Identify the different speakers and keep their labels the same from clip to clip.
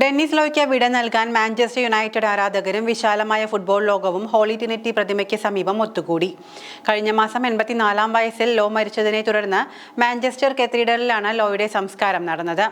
Speaker 1: Dennis ലോയ്ക്ക് വിട നൽകാൻ Manchester United ആരാധകരും വിശാലമായ ഫുട്ബോൾ ലോകവും ഹോളി ട്രിനിറ്റി പ്രതിമയ്ക്ക് സമീപം ഒത്തുകൂടി. കഴിഞ്ഞ മാസം എൺപത്തിനാലാം വയസ്സിൽ ലോ മരിച്ചതിനെ തുടർന്ന് മാഞ്ചസ്റ്റർ കത്തീഡ്രലിലാണ് ലോയുടെ സംസ്കാരം നടന്നത്.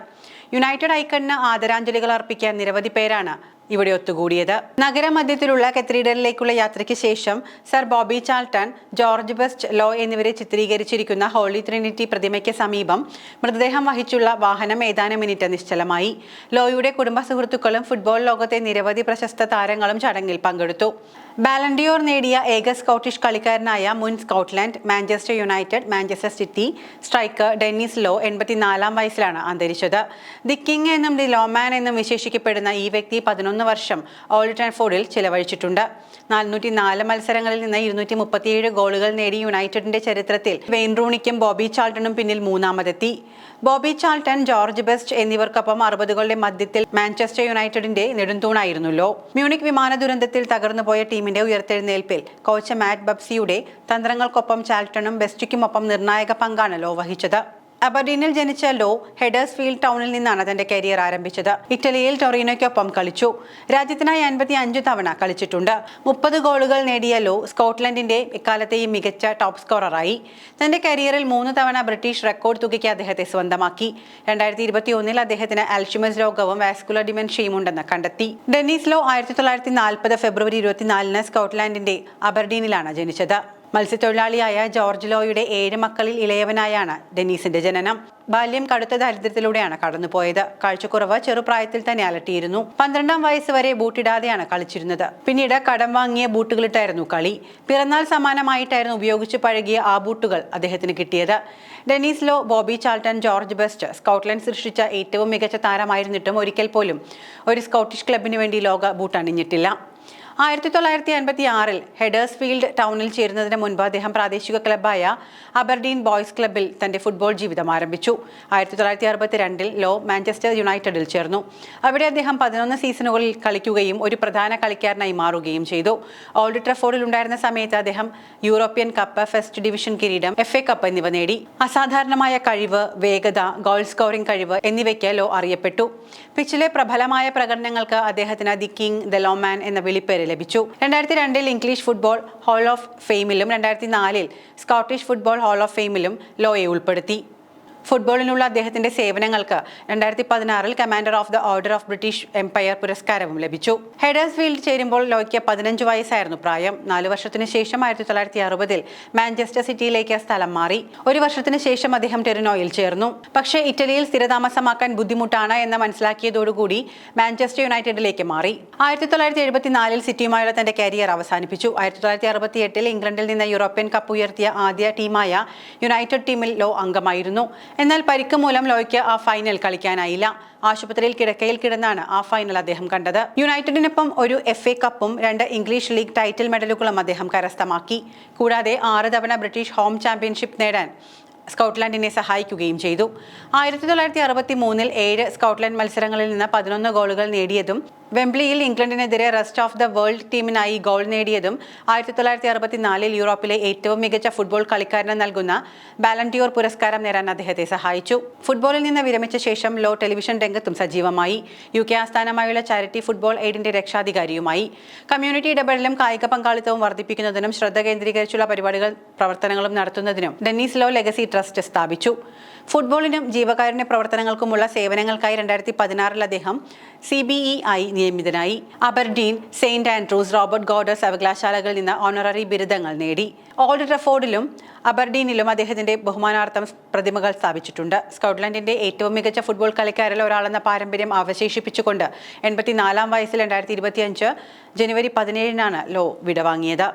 Speaker 1: യുണൈറ്റഡ് ഐക്കണിന് ആദരാഞ്ജലികൾ അർപ്പിക്കാൻ നിരവധി പേരാണ് ഇവിടെ ഒത്തുകൂടിയത്. നഗരമധ്യത്തിലുള്ള കത്തീഡ്രലിലേക്കുള്ള യാത്രയ്ക്ക് ശേഷം sir Bobby Charlton George Best Law എന്നിവരെ ചിത്രീകരിച്ചിരിക്കുന്ന ഹോളി ട്രിനിറ്റി പ്രതിമയ്ക്ക് സമീപം മൃതദേഹം വഹിച്ചുള്ള വാഹനം ഏതാനും മിനിറ്റ് നിശ്ചലമായി. ലോയുടെ കുടുംബ സുഹൃത്തുക്കളും ഫുട്ബോൾ ലോകത്തെ നിരവധി പ്രശസ്ത താരങ്ങളും ചടങ്ങിൽ പങ്കെടുത്തു. ബാലൻഡിയോർ നേടിയ ഏക സ്കോട്ടിഷ് കളിക്കാരനായ മുൻ Scotland Manchester United Manchester City striker Dennis Law എൺപത്തിനാലാം വയസ്സിലാണ് അന്തരിച്ചത്. ദി കിങ് എന്നും ദി ലോമാൻ എന്നും വിശേഷിക്കപ്പെടുന്ന ഈ വ്യക്തി പതിനൊന്ന് വർഷം ഓൾഡ് ട്രാൻഫോർഡിൽ ചിലവഴിച്ചിട്ടുണ്ട്. നാനൂറ്റി നാല് മത്സരങ്ങളിൽ നിന്ന് ഇരുന്നൂറ്റി മുപ്പത്തിയേഴ് ഗോളുകൾ നേടി യുണൈറ്റഡിന്റെ ചരിത്രത്തിൽ വെയിൻറൂണിക്കും ബോബി ചാൾട്ടണും പിന്നിൽ മൂന്നാമതെത്തി. ബോബി ചാൾട്ടൺ ജോർജ് ബെസ്റ്റ് എന്നിവർക്കൊപ്പം അറുപതുകളുടെ മധ്യത്തിൽ മാഞ്ചസ്റ്റർ യുണൈറ്റഡിന്റെ നെടുന്തൂണായിരുന്നല്ലോ മ്യൂണിക് വിമാന ദുരന്തത്തിൽ തകർന്നുപോയ ടീമിന്റെ ഉയർത്തെഴുന്നേൽപ്പിൽ കോച്ച് മാറ്റ് ബബ്സിയുടെ തന്ത്രങ്ങൾക്കൊപ്പം ചാൽട്ടണും ബെസ്റ്റിക്കുമൊപ്പം നിർണായക പങ്കാണ് ലോ വഹിച്ചത് അബർഡീനിൽ ജനിച്ച ലോ ഹെഡേഴ്സ് ഫീൽഡ് ടൗണിൽ നിന്നാണ് തന്റെ കരിയർ ആരംഭിച്ചത്. ഇറ്റലിയിൽ ടൊറീനോയ്ക്കൊപ്പം കളിച്ചു. രാജ്യത്തിനായി അൻപത്തി അഞ്ച് തവണ കളിച്ചിട്ടുണ്ട്. മുപ്പത് ഗോളുകൾ നേടിയ ലോ സ്കോട്ട്ലൻഡിന്റെ ഇക്കാലത്തെയും മികച്ച ടോപ്പ് സ്കോററായി. തന്റെ കരിയറിൽ മൂന്ന് തവണ ബ്രിട്ടീഷ് റെക്കോർഡ് തുകയ്ക്ക് അദ്ദേഹത്തെ സ്വന്തമാക്കി. രണ്ടായിരത്തി ഇരുപത്തി ഒന്നിൽ അദ്ദേഹത്തിന് അൽഷിമസ് രോഗവും വാസ്കുലർ ഡിമെൻഷ്യയും ഉണ്ടെന്ന് കണ്ടെത്തി. ഡെന്നീസ് ലോ ആയിരത്തി തൊള്ളായിരത്തി നാൽപ്പത് ഫെബ്രുവരി ഇരുപത്തിനാലിന് സ്കോട്ട്ലാൻഡിന്റെ അബർഡീനിലാണ് ജനിച്ചത്. മത്സ്യത്തൊഴിലാളിയായ ജോർജ് ലോയുടെ ഏഴ് മക്കളിൽ ഇളയവനായാണ് ഡെനീസിന്റെ ജനനം. ബാല്യം കടുത്ത ദാരിദ്ര്യത്തിലൂടെയാണ് കടന്നുപോയത്. കാഴ്ചക്കുറവ് ചെറുപ്രായത്തിൽ തന്നെ അലട്ടിയിരുന്നു. പന്ത്രണ്ടാം വയസ്സ് വരെ ബൂട്ടിടാതെയാണ് കളിച്ചിരുന്നത്. പിന്നീട് കടം വാങ്ങിയ ബൂട്ടുകളിട്ടായിരുന്നു കളി. പിറന്നാൾ സമാനമായിട്ടായിരുന്നു ഉപയോഗിച്ച് പഴകിയ ആ ബൂട്ടുകൾ അദ്ദേഹത്തിന് കിട്ടിയത്. Denis Law Bobby Charlton George Best Scotland സൃഷ്ടിച്ച ഏറ്റവും മികച്ച താരമായിരുന്നിട്ടും ഒരിക്കൽ പോലും ഒരു സ്കോട്ടിഷ് ക്ലബിന് വേണ്ടി ലോക ബൂട്ട് അണിഞ്ഞിട്ടില്ല ആയിരത്തി തൊള്ളായിരത്തി അൻപത്തി ആറിൽ ഹെഡേഴ്സ് ഫീൽഡ് ടൗണിൽ ചേരുന്നതിന് മുൻപ് അദ്ദേഹം പ്രാദേശിക ക്ലബ്ബായ അബർഡീൻ ബോയ്സ് ക്ലബ്ബിൽ തന്റെ ഫുട്ബോൾ ജീവിതം ആരംഭിച്ചു. ആയിരത്തി തൊള്ളായിരത്തി അറുപത്തി രണ്ടിൽ ലോ മാഞ്ചസ്റ്റർ യുണൈറ്റഡിൽ ചേർന്നു. അവിടെ അദ്ദേഹം പതിനൊന്ന് സീസണുകളിൽ കളിക്കുകയും ഒരു പ്രധാന കളിക്കാരനായി മാറുകയും ചെയ്തു. ഓൾഡ് ട്രഫോർഡിൽ ഉണ്ടായിരുന്ന സമയത്ത് അദ്ദേഹം യൂറോപ്യൻ കപ്പ് ഫസ്റ്റ് ഡിവിഷൻ കിരീടം എഫ് എ കപ്പ് എന്നിവ നേടി. അസാധാരണമായ കഴിവ് വേഗത ഗോൾ സ്കോറിംഗ് കഴിവ് എന്നിവയ്ക്ക് ലോ അറിയപ്പെട്ടു. പിച്ചിലെ പ്രബലമായ പ്രകടനങ്ങൾക്ക് അദ്ദേഹത്തിന് ദി കിങ് ദ ലോമാൻ എന്ന വിളിപ്പേര് ലഭിച്ചു. രണ്ടായിരത്തി രണ്ടിൽ ഇംഗ്ലീഷ് ഫുട്ബോൾ ഹാൾ ഓഫ് ഫെയിമിലും രണ്ടായിരത്തി നാലിൽ സ്കോട്ടിഷ് ഫുട്ബോൾ ഹാൾ ഓഫ് ഫെയിമിലും ലോയെ ഉൾപ്പെടുത്തി. ഫുട്ബോളിനുള്ള അദ്ദേഹത്തിന്റെ സേവനങ്ങൾക്ക് രണ്ടായിരത്തി പതിനാറിൽ commander of the order of British Empire പുരസ്കാരവും ലഭിച്ചു. ഹെഡേഴ്സ് ഫീൽഡ് ചേരുമ്പോൾ ലോയ്ക്ക് പതിനഞ്ച് വയസ്സായിരുന്നു പ്രായം. നാലു വർഷത്തിന് ശേഷം ആയിരത്തി തൊള്ളായിരത്തി അറുപതിൽ മാഞ്ചസ്റ്റർ സിറ്റിയിലേക്ക് സ്ഥലം മാറി. ഒരു വർഷത്തിന് ശേഷം അദ്ദേഹം ടെറിനോയിൽ ചേർന്നു. പക്ഷേ ഇറ്റലിയിൽ സ്ഥിരതാമസമാക്കാൻ ബുദ്ധിമുട്ടാണ് എന്ന് മനസ്സിലാക്കിയതോടുകൂടി മാഞ്ചസ്റ്റർ യുണൈറ്റഡിലേക്ക് മാറി. ആയിരത്തി തൊള്ളായിരത്തി എഴുപത്തിനാലിൽ സിറ്റിയുമായുള്ള തന്റെ കരിയർ അവസാനിപ്പിച്ചു. ആയിരത്തി തൊള്ളായിരത്തി അറുപത്തി എട്ടിൽ ഇംഗ്ലണ്ടിൽ നിന്ന് യൂറോപ്യൻ കപ്പ് ഉയർത്തിയ ആദ്യ ടീമായ യുണൈറ്റഡ് ടീമിൽ ലോ അംഗമായിരുന്നു. എന്നാൽ പരിക്ക് മൂലം ലോയ്ക്ക് ആ ഫൈനൽ കളിക്കാനായില്ല. ആശുപത്രിയിൽ കിടക്കയിൽ കിടന്നാണ് ആ ഫൈനൽ അദ്ദേഹം കണ്ടത്. യുണൈറ്റഡിനൊപ്പം ഒരു എഫ് എ കപ്പും രണ്ട് ഇംഗ്ലീഷ് ലീഗ് ടൈറ്റിൽ മെഡലുകളും അദ്ദേഹം കരസ്ഥമാക്കി. കൂടാതെ ആറ് തവണ ബ്രിട്ടീഷ് ഹോം ചാമ്പ്യൻഷിപ്പ് നേടാൻ സ്കോട്ട്ലാൻഡിനെ സഹായിക്കുകയും ചെയ്തു. ആയിരത്തി തൊള്ളായിരത്തി അറുപത്തി മൂന്നിൽ ഏഴ് സ്കോട്ട്ലൻഡ് മത്സരങ്ങളിൽ നിന്ന് പതിനൊന്ന് ഗോളുകൾ നേടിയതും വെംബ്ലിയിൽ ഇംഗ്ലണ്ടിനെതിരെ റെസ്റ്റ് ഓഫ് ദ വേൾഡ് ടീമിനായി ഗോൾ നേടിയതും ആയിരത്തി തൊള്ളായിരത്തി അറുപത്തിനാലിൽ യൂറോപ്പിലെ ഏറ്റവും മികച്ച ഫുട്ബോൾ കളിക്കാരന് നൽകുന്ന ബാലൻഡിയോർ പുരസ്കാരം നേടാൻ അദ്ദേഹത്തെ സഹായിച്ചു. ഫുട്ബോളിൽ നിന്ന് വിരമിച്ച ശേഷം ലോ ടെലിവിഷൻ രംഗത്തും സജീവമായി. യു കെ ആസ്ഥാനമായുള്ള ചാരിറ്റി ഫുട്ബോൾ എയ്ഡിന്റെ രക്ഷാധികാരിയുമായി. കമ്മ്യൂണിറ്റി ഇടപെടലും കായിക പങ്കാളിത്തവും വർദ്ധിപ്പിക്കുന്നതിനും ശ്രദ്ധ കേന്ദ്രീകരിച്ചുള്ള പരിപാടികൾ പ്രവർത്തനങ്ങളും നടത്തുന്നതിനും ഡെന്നീസ് ലോ ലെഗസി ട്രസ്റ്റ് സ്ഥാപിച്ചു. ഫുട്ബോളിനും ജീവകാരുണ്യ പ്രവർത്തനങ്ങൾക്കുമുള്ള സേവനങ്ങൾക്കായി രണ്ടായിരത്തി പതിനാറിൽ അദ്ദേഹം സി ബി ഇ ആയി നിയമിതനായി. Aberdeen Saint Andrews Robert Gordon സർവകലാശാലകളിൽ നിന്ന് ഓണററി ബിരുദങ്ങൾ നേടി. ഓൾഡ് ട്രഫോർഡിലും അബർഡീനിലും അദ്ദേഹത്തിന്റെ ബഹുമാനാർത്ഥം പ്രതിമകൾ സ്ഥാപിച്ചിട്ടുണ്ട്. സ്കോട്ട്ലൻഡിന്റെ ഏറ്റവും മികച്ച ഫുട്ബോൾ കളിക്കാരിൽ ഒരാളെന്ന പാരമ്പര്യം അവശേഷിപ്പിച്ചുകൊണ്ട് എൺപത്തിനാലാം വയസ്സിൽ രണ്ടായിരത്തി ഇരുപത്തിയഞ്ച് ജനുവരി പതിനേഴിനാണ് ലോ വിടവാങ്ങിയത്.